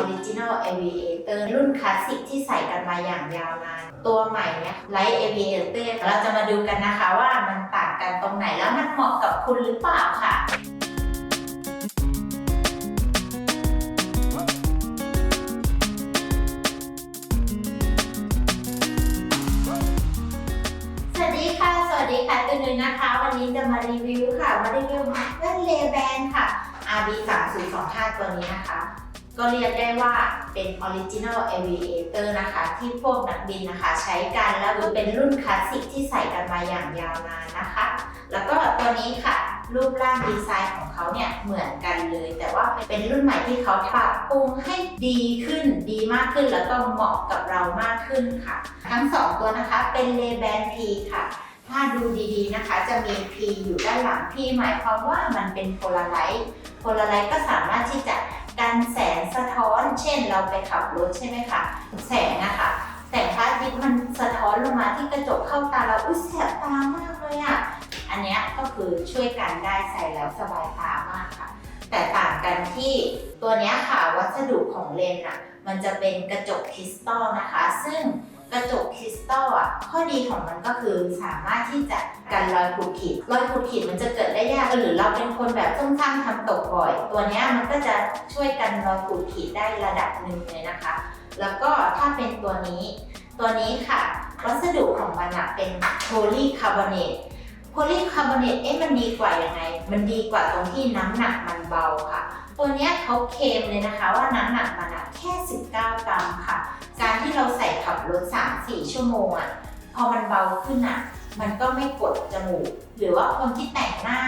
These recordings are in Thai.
Original Aviator รุ่นคลาสสิกที่ใส่กันมาอย่างยาวนาน ตัวใหม่เนี่ย Light Aviator เราจะมาดูกันนะคะว่ามันต่างกันตรงไหนแล้วมันเหมาะกับคุณหรือเปล่าค่ะสวัสดีค่ะสวัสดีค่ะตุนุยนะคะ วันนี้จะมารีวิวค่ะ มารีวิวแว่นเลแบนค่ะ RB 3 0 2 5ตัวนี้นะคะ ก็เรียกได้ว่าเป็น Original Aviator นะคะ ที่พวกนักบินนะคะ ใช้กันแล้วเป็นรุ่นคลาสสิกที่ใส่กันมาอย่างยาวนานนะคะ แล้วก็ตัวนี้ค่ะ รูปร่างดีไซน์ของเขาเนี่ยเหมือนกันเลย แต่ว่าเป็นรุ่นใหม่ที่เขาปรับปรุงให้ดีขึ้นดีมากขึ้น แล้วก็เหมาะกับเรามากขึ้นค่ะ ทั้งสองตัวนะคะเป็น Ray-Ban P ค่ะถ้าดูดีๆนะคะ จะมี P อยู่ด้านหลัง P หมายความว่ามันเป็นโพลาไรต์โพลาไรต์ก็สามารถที่จะ กันแสงสะท้อน เช่นเราไปขับรถใช่ไหมคะแสงอะค่ะแสงพระอาทิตย์มันสะท้อนลงมาที่กระจกเข้าตาเราอุ้ยแสบตามากเลยอะอันนี้ก็คือช่วยกันได้ใส่แล้วสบายตามากค่ะ แต่ต่างกันที่ตัวนี้ค่ะวัสดุของเลนส์อะมันจะเป็นกระจกคริสตัลนะคะ ซึ่ง กระจกคริสตัลอะข้อดีของมันก็คือสามารถที่จะกันรอยขูดขีด รอยขูดขีดมันจะเกิดได้ยากหรือเราเป็นคนแบบซุ่มซ่ามทำตกบ่อย ตัวเนี้ยมันก็จะช่วยกันรอยขูดขีดได้ระดับหนึ่งเลยนะคะ แล้วก็ถ้าเป็นตัวนี้ ตัวนี้ค่ะ วัสดุของมันอะเป็นโพลีคาร์บอเนตโพลีคาร์บอเนตเอ๊ะมันดีกว่ายังไง มันดีกว่าตรงที่น้ำหนักมันเบาค่ะ ตัวเนี้ยเขาเคลมเลยนะคะว่าน้ำหนักมันอะแค่ 19 กรัมค่ะ เราใส่ขับรถ3-4 ชั่วโมงอะพอมันเบาขึ้นอะมันก็ไม่กดจมูก หรือว่าคนที่แต่งหน้า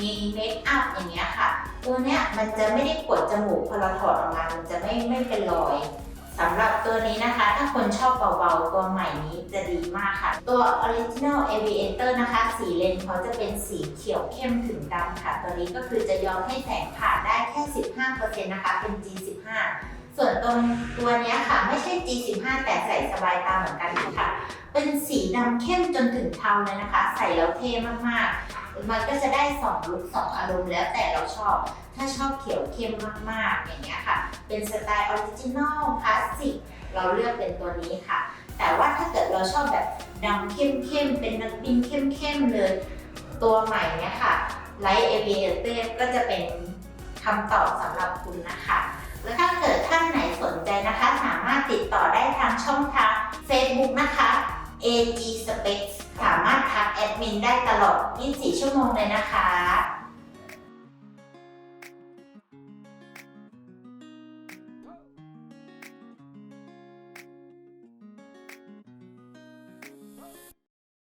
มีเมคอัพอย่างเงี้ยค่ะ ตัวเนี้ยมันจะไม่ได้กดจมูกพอเราถอดออกมา มันจะไม่ไม่เป็นรอยสำหรับตัวนี้นะคะ ถ้าคนชอบเบาๆ ตัวใหม่นี้จะดีมากค่ะ ตัว Original Aviator นะคะ สีเลนส์เขาจะเป็นสีเขียวเข้มถึงดำค่ะ ตัวนี้ก็คือจะยอมให้แสงผ่านได้แค่ 15%นะคะ เป็น G15 ส่วนตรงตัวนี้ค่ะไม่ใช่ G15 แต่ใส่สบายตาเหมือนกันค่ะ เป็นสีดำเข้มจนถึงเทาเลยนะคะ ใส่แล้วเท่มากๆ มันก็จะได้2ลุค2อารมณ์แล้วแต่เราชอบ ถ้าชอบเขียวเข้มมากๆ อย่างเงี้ยค่ะ เป็นสไตล์ออริจินอลคลาสสิกเราเลือกเป็นตัวนี้ค่ะ แต่ว่าถ้าเกิดเราชอบแบบดำเข้มๆ เป็นนักบินเข้มๆ เลย ตัวใหม่เนี้ยค่ะ Light Aviator ก็จะเป็นคำตอบสำหรับคุณนะคะ Facebook นะคะ AG Specs สามารถทักแอดมินได้ตลอด 24 ชั่วโมงเลยนะคะ